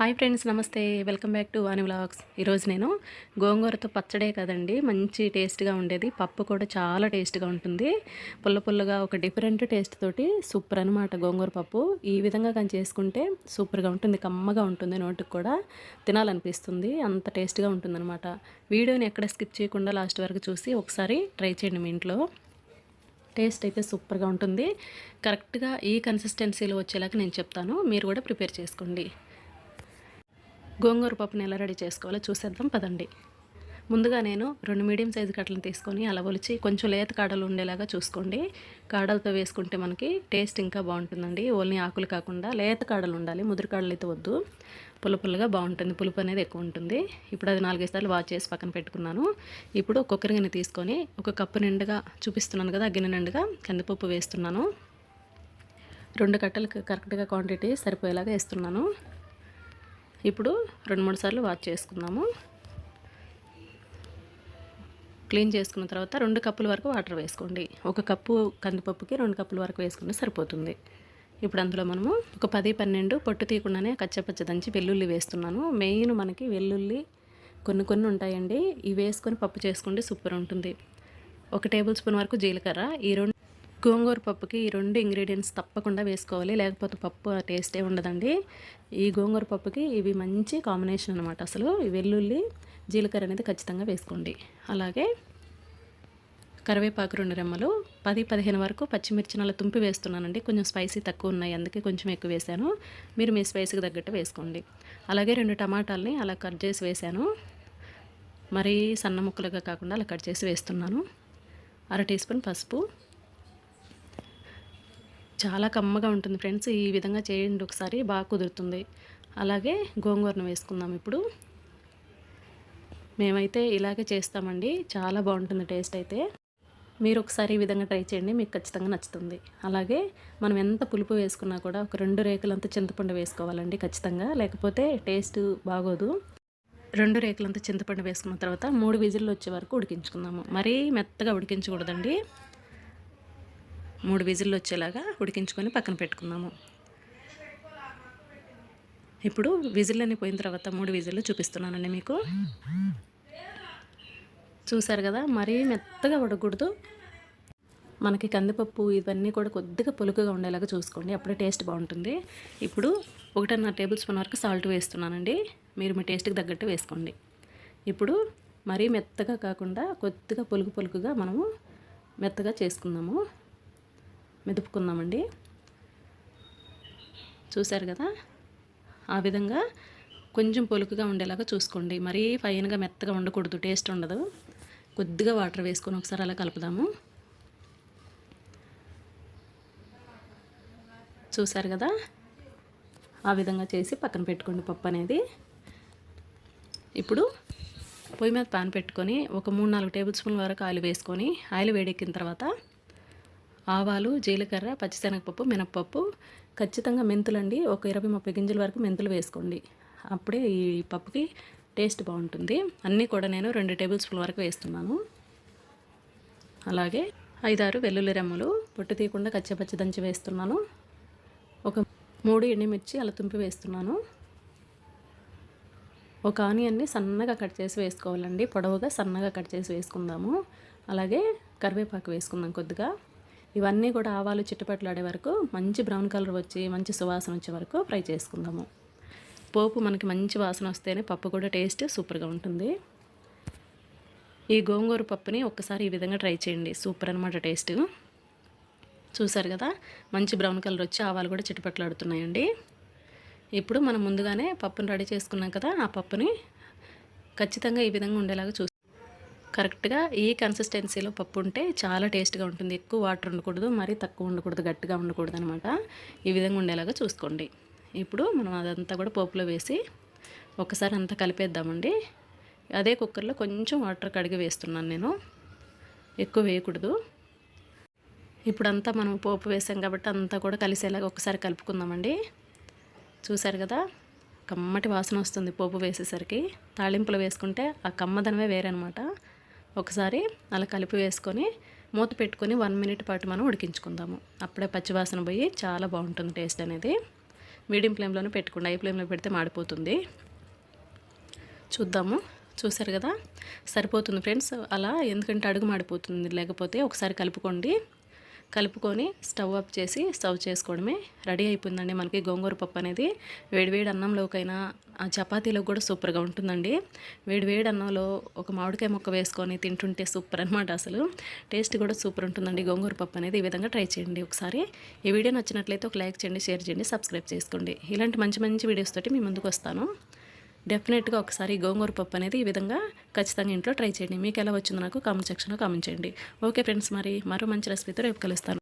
Hi friends నమస్తే. Welcome back to Vani vlogs. ఈరోజు నేను గోంగూరతో పచ్చడే కదండి. మంచి టేస్ట్గా ఉండేది. పప్పు కూడా చాలా టేస్ట్గా ఉంటుంది. పుల్ల పుల్లగా ఒక డిఫరెంట్ టేస్ట్ తోటి సూపర్ అనమాట గోంగూర పప్పు. ఈ విధంగా కానీ చేసుకుంటే సూపర్గా ఉంటుంది. కమ్మగా ఉంటుంది నోటికి కూడా. తినాలనిపిస్తుంది. అంత టేస్ట్గా ఉంటుందన్నమాట. వీడియోని ఎక్కడ స్కిప్ చేయకుండా లాస్ట్ వరకు చూసి ఒకసారి ట్రై చేయండి మీ ఇంట్లో. టేస్ట్ అయితే సూపర్గా ఉంటుంది. కరెక్ట్గా ఈ కన్సిస్టెన్సీలో వచ్చేలాగా నేను చెప్తాను. మీరు కూడా ప్రిపేర్ చేసుకోండి. గోంగూర పప్పుని ఎలా రెడీ చేసుకోవాలో చూసేద్దాం పదండి. ముందుగా నేను రెండు మీడియం సైజు కట్టలను తీసుకొని అలా కొంచెం లేత కాడలు ఉండేలాగా చూసుకోండి. కాడలతో వేసుకుంటే మనకి టేస్ట్ ఇంకా బాగుంటుందండి. ఓన్లీ ఆకులు కాకుండా లేత కాడలు ఉండాలి. ముదురు కాడలు అయితే వద్దు. పుల్ల బాగుంటుంది. పులుపు అనేది ఎక్కువ ఉంటుంది. ఇప్పుడు అది నాలుగైదు సార్లు వాచ్ చేసి పక్కన పెట్టుకున్నాను. ఇప్పుడు కుక్కర్ గిన్నె తీసుకొని ఒక కప్పు నిండుగా చూపిస్తున్నాను కదా గిన్నె నిండుగా కందిపప్పు వేస్తున్నాను. రెండు కట్టలకు కరెక్ట్గా క్వాంటిటీ సరిపోయేలాగా వేస్తున్నాను. ఇప్పుడు రెండు మూడు సార్లు వాష్ చేసుకుందాము. క్లీన్ చేసుకున్న తర్వాత రెండు కప్పుల వరకు వాటర్ వేసుకోండి. ఒక కప్పు కందిపప్పుకి రెండు కప్పుల వరకు వేసుకుంటే సరిపోతుంది. ఇప్పుడు అందులో మనము ఒక పది పన్నెండు పొట్టు తీయకుండానే కచ్చపచ్చ దంచి వెల్లుల్లి వేస్తున్నాను. మెయిన్ మనకి వెల్లుల్లి కొన్ని కొన్ని ఉంటాయండి. ఇవి వేసుకొని పప్పు చేసుకుంటే సూపర్ ఉంటుంది. ఒక టేబుల్ స్పూన్ వరకు జీలకర్ర ఈ రెండు గోంగూర పప్పుకి ఈ రెండు ఇంగ్రీడియంట్స్ తప్పకుండా వేసుకోవాలి. లేకపోతే పప్పు టేస్టే ఉండదండి. ఈ గోంగూర పప్పుకి ఇవి మంచి కాంబినేషన్ అనమాట అసలు వెల్లుల్లి జీలకర్ర అనేది ఖచ్చితంగా వేసుకోండి. అలాగే కరివేపాకు రెండు రెమ్మలు పది పదిహేను వరకు పచ్చిమిర్చి నల్ల తుంపి వేస్తున్నానండి. కొంచెం స్పైసీ తక్కువ ఉన్నాయి. అందుకే కొంచెం ఎక్కువ వేశాను మీరు మీ స్పైసీకి తగ్గట్టు వేసుకోండి. అలాగే రెండు టమాటాలని అలా కట్ చేసి వేసాను. మరీ సన్న ముక్కలుగా కాకుండా అలా కట్ చేసి వేస్తున్నాను. అర టీ స్పూన్ పసుపు చాలా కమ్మగా ఉంటుంది ఫ్రెండ్స్. ఈ విధంగా చేయండి ఒకసారి. బాగా కుదురుతుంది. అలాగే గోంగూరను వేసుకుందాం ఇప్పుడు. మేమైతే ఇలాగే చేస్తామండి. చాలా బాగుంటుంది టేస్ట్ అయితే. మీరు ఒకసారి ఈ విధంగా ట్రై చేయండి. మీకు ఖచ్చితంగా నచ్చుతుంది. అలాగే మనం ఎంత పులుపు వేసుకున్నా కూడా ఒక రెండు రేకులంత చింతపండు వేసుకోవాలండి ఖచ్చితంగా. లేకపోతే టేస్ట్ బాగోదు. రెండు రేకులంత చింతపండు వేసుకున్న తర్వాత మూడు విజిల్లు వచ్చే వరకు ఉడికించుకుందాము. మరీ మెత్తగా ఉడికించకూడదండి. మూడు విజిల్లు వచ్చేలాగా ఉడికించుకొని పక్కన పెట్టుకుందాము. ఇప్పుడు విజిల్ పోయిన తర్వాత మూడు విజిల్లు చూపిస్తున్నానండి మీకు. చూసారు కదా మరీ మెత్తగా ఉడకూడదు. మనకి కందిపప్పు ఇవన్నీ కూడా కొద్దిగా పులుకుగా ఉండేలాగా చూసుకోండి అప్పుడే టేస్ట్ బాగుంటుంది. ఇప్పుడు ఒకటిన్నర టేబుల్ స్పూన్ వరకు సాల్ట్ వేస్తున్నానండి మీరు మీ టేస్ట్కి తగ్గట్టు వేసుకోండి. ఇప్పుడు మరీ మెత్తగా కాకుండా కొద్దిగా పొలుగు పులుకుగా మనము మెత్తగా చేసుకుందాము. మెదుపుకుందామండి. చూశారు కదా? ఆ విధంగా కొంచెం పొలుకుగా ఉండేలాగా చూసుకోండి. మరీ ఫైన్గా మెత్తగా ఉండకూడదు టేస్ట్ ఉండదు. కొద్దిగా వాటర్ వేసుకొని ఒకసారి అలా కలుపుదాము. చూసారు కదా? ఆ విధంగా చేసి పక్కన పెట్టుకోండి పప్పు అనేది. ఇప్పుడు పొయ్యి మీద పాన్ పెట్టుకొని ఒక మూడు నాలుగు టేబుల్ స్పూన్ల వరకు ఆయిల్ వేసుకొని ఆయిల్ వేడెక్కిన తర్వాత ఆవాలు జీలకర్ర పచ్చిశనగపప్పు మినప్పప్పు ఖచ్చితంగా మెంతులండి. ఒక ఇరవై ముప్పై గింజల వరకు మెంతులు వేసుకోండి. అప్పుడే ఈ పప్పుకి టేస్ట్ బాగుంటుంది. అన్నీ కూడా నేను రెండు టేబుల్ స్పూన్ వరకు వేస్తున్నాను. అలాగే ఐదారు వెల్లుల్లి రెమ్మలు పొట్టు తీయకుండా కచ్చపచ్చి దంచి వేస్తున్నాను. ఒక మూడు ఎండుమిర్చి అలా తుంపి వేస్తున్నాను. ఒక ఆనియన్ని సన్నగా కట్ చేసి వేసుకోవాలండి. పొడవుగా సన్నగా కట్ చేసి వేసుకుందాము. అలాగే కరివేపాకు వేసుకుందాం కొద్దిగా. ఇవన్నీ కూడా ఆవాలు చిట్టుపట్లాడే వరకు మంచి బ్రౌన్ కలర్ వచ్చి మంచి సువాసన వచ్చే వరకు ఫ్రై చేసుకుందాము. పోపు మనకి మంచి వాసన వస్తేనే పప్పు కూడా టేస్ట్ సూపర్గా ఉంటుంది. ఈ గోంగూర పప్పుని ఒక్కసారి ఈ విధంగా ట్రై చేయండి. సూపర్ అనమాట టేస్ట్. చూసారు కదా? మంచి బ్రౌన్ కలర్ వచ్చి ఆవాలు కూడా చిట్టుపట్లాడుతున్నాయండి ఇప్పుడు మనం ముందుగానే పప్పుని రెడీ చేసుకున్నాం కదా? ఆ పప్పుని ఖచ్చితంగా ఈ విధంగా ఉండేలాగా చూ కరెక్ట్గా ఈ కన్సిస్టెన్సీలో పప్పు ఉంటే చాలా టేస్ట్గా ఉంటుంది. ఎక్కువ వాటర్ ఉండకూడదు మరీ తక్కువ ఉండకూడదు గట్టిగా ఉండకూడదు అనమాట ఈ విధంగా ఉండేలాగా చూసుకోండి. ఇప్పుడు మనం అదంతా కూడా పోపులో వేసి ఒకసారి అంతా కలిపేద్దామండి. అదే కుక్కర్లో కొంచెం వాటర్ కడిగి వేస్తున్నాను నేను. ఎక్కువ వేయకూడదు. ఇప్పుడు అంతా మనం పోపు వేసాం కాబట్టి అంతా కూడా కలిసేలాగా ఒకసారి కలుపుకుందామండి. చూసారు కదా? కమ్మటి వాసన వస్తుంది పోపు వేసేసరికి. తాళింపులు వేసుకుంటే ఆ కమ్మదనమే వేరనమాట. ఒకసారి అలా కలిపి వేసుకొని మూత పెట్టుకొని వన్ మినిట్ పాటు మనం ఉడికించుకుందాము. అప్పుడే పచ్చివాసన పోయి చాలా బాగుంటుంది టేస్ట్ అనేది. మీడియం ఫ్లేమ్లోనే పెట్టుకోండి. హై ఫ్లేమ్లో పెడితే మాడిపోతుంది. చూద్దాము. చూసారు కదా? సరిపోతుంది ఫ్రెండ్స్. అలా ఎందుకంటే అడుగు మాడిపోతుంది. లేకపోతే ఒకసారి కలుపుకోండి. కలుపుకొని స్టవ్ ఆఫ్ చేసి సర్వ్ చేసుకోవడమే రెడీ అయిపోయిందండి. మనకి గోంగూర పప్పు అనేది వేడివేడి అన్నంలోకైనా ఆ చపాతీలో కూడా సూపర్గా ఉంటుందండి. వేడివేడి అన్నంలో ఒక మామిడికాయ ముక్క వేసుకొని తింటుంటే సూపర్ అనమాట అసలు. టేస్ట్ కూడా సూపర్ ఉంటుందండి. గోంగూర పప్పు అనేది ఈ విధంగా ట్రై చేయండి ఒకసారి. ఈ వీడియో నచ్చినట్లయితే ఒక లైక్ చేయండి షేర్ చేయండి సబ్స్క్రైబ్ చేసుకోండి. ఇలాంటి మంచి మంచి వీడియోస్ తోటి మీ ముందుకు వస్తాను. డెఫినెట్గా ఒకసారి గోంగూర పప్పు అనేది ఈ విధంగా ఖచ్చితంగా ఇంట్లో ట్రై చేయండి. మీకు ఎలా వచ్చిందో నాకు కామెంట్ సెక్షన్లో కామెంట్ చేయండి. ఓకే ఫ్రెండ్స్ మరి మరో మంచి రెసిపీతో రేపు కలుస్తాను.